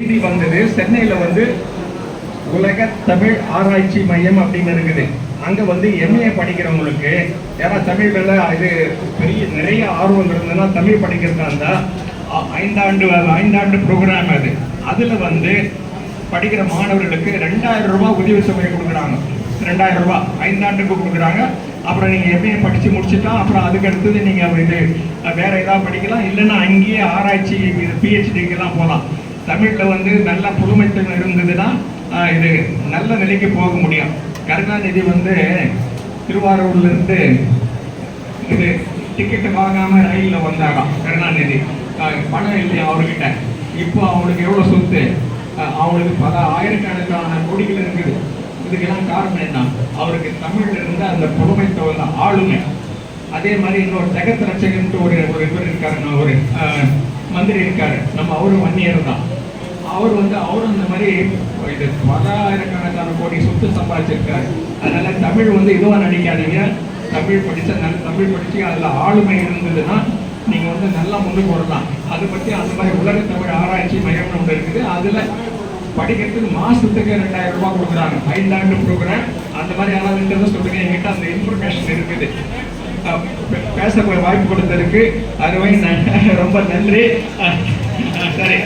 செய்தி வந்தது. சென்னையில் வந்து உலக தமிழ் ஆராய்ச்சி மையம் அப்படின்னு இருக்குது. அங்கே வந்து எம்ஏ படிக்கிறவங்களுக்கு யாரா தமிழ்ல இது பெரிய நிறைய ஆர்வம் இருந்ததுன்னா தமிழ் படிக்கிறதா இருந்தால் ஐந்தாண்டு ஐந்தாண்டு ப்ரோக்ராம் அது. அதில் வந்து படிக்கிற மாணவர்களுக்கு ரெண்டாயிரம் ரூபா உதவி தொகை கொடுக்குறாங்க. ரெண்டாயிரம் ரூபாய். ஐந்தாண்டுக்கு கொடுக்குறாங்க. அப்புறம் நீங்கள் எம்ஏ படித்து முடிச்சுட்டா அப்புறம் அதுக்கு அடுத்தது நீங்கள் இது வேற ஏதாவது படிக்கலாம். இல்லைன்னா அங்கேயே ஆராய்ச்சி பிஹெச்டிக்கெல்லாம் போகலாம். தமிழில் வந்து நல்ல புதுமைத்தனம் இருந்ததுன்னா இது நல்ல நிலைக்கு போக முடியும். கருணாநிதி வந்து திருவாரூர்ல இருந்து இது டிக்கெட்டு வாங்காமல் ரயிலில் வந்தாராம் கருணாநிதி. பணம் இல்லையா அவர்கிட்ட? இப்போ அவங்களுக்கு எவ்வளோ சொத்து? ஆஹ், அவங்களுக்கு பல ஆயிரக்கணக்கான கோடிகள் இருக்குது. இதுக்கெல்லாம் காரணம் என்ன? அவருக்கு தமிழில் இருந்த அந்த புதுமைத்தவங்க ஆளுமை. அதே மாதிரி இன்னொரு ஜெகத் ரட்சகன்ட்டு ஒரு ஒரு இவர் இருக்காரு நான் ஒரு மந்திரி இருக்காரு. நம்ம அவரும் வன்னியர் தான். அவர் வந்து அவரும் இந்த மாதிரி இது பலாயிரக்கணக்கான கோடி சொத்து சம்பாதிச்சிருக்காரு. அதனால தமிழ் வந்து இதுவா நினைக்காதீங்க தமிழ் படித்த நல்ல தமிழ் படிச்சு அதுல ஆளுமை இருந்ததுன்னா நீங்க வந்து நல்லா முன்னுக்கு வரலாம். அதை பத்தி அந்த மாதிரி உலக தமிழ் ஆராய்ச்சி மையம்னு ஒன்று இருக்குது. அதுல படிக்கிறதுக்கு மாசத்துக்கு ரெண்டாயிரம் ரூபாய் கொடுக்குறாங்க. ஐந்தாண்டு ப்ரோக்ராம் அந்த மாதிரி யாராவது இருக்கிறத சொல்லுங்க. என்கிட்ட அந்த இன்ஃபர்மேஷன் இருக்குது. பேசக்கூடிய வாய்ப்பு கொடுத்ததுக்கு அதுவே ரொம்ப நன்றி. சரி